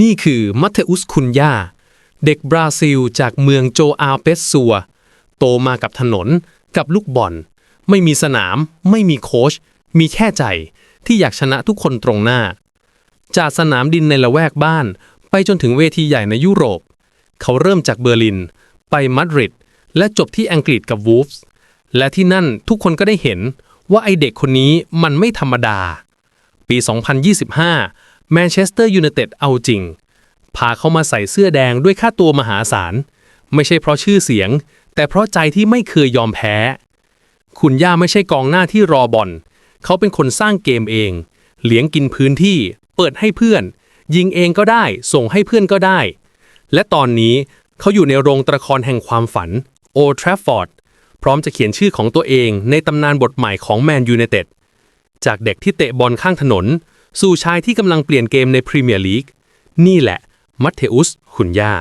นี่คือมัตเทอุสคุนยาเด็กบราซิลจากเมืองโจอาเปสซัว โตมากับถนน กับลูกบอล ไม่มีสนาม ไม่มีโค้ช มีแค่ใจที่อยากชนะทุกคนตรงหน้า จากสนามดินในละแวกบ้าน ไปจนถึงเวทีใหญ่ในยุโรป เขาเริ่มจากเบอร์ลิน ไปมาดริด และจบที่อังกฤษกับวูฟส์ และที่นั่นทุกคนก็ได้เห็นว่าไอเด็กคนนี้มันไม่ธรรมดา ปี 2025 แมนเชสเตอร์ยูไนเต็ดเอาจริง พาเขามาใส่เสื้อแดงด้วยค่าตัวมหาศาล ไม่ใช่เพราะชื่อเสียง แต่เพราะใจที่ไม่เคยยอมแพ้ คุณย่าไม่ใช่กองหน้าที่รอบอล เขาเป็นคนสร้างเกมเอง เลี้ยงกินพื้นที่ เปิดให้เพื่อน ยิงเองก็ได้ ส่งให้เพื่อนก็ได้ และตอนนี้เขาอยู่ในโรงตะครแห่งความฝันโอทราฟฟอร์ดพร้อมจะเขียนชื่อของตัวเองในตำนานบทใหม่ของแมนยูไนเต็ดจากเด็กที่เตะบอลข้างถนน สู่ชายที่กำลังเปลี่ยนเกมในพรีเมียร์ลีกนี่แหละมัตเทอุสขุนยา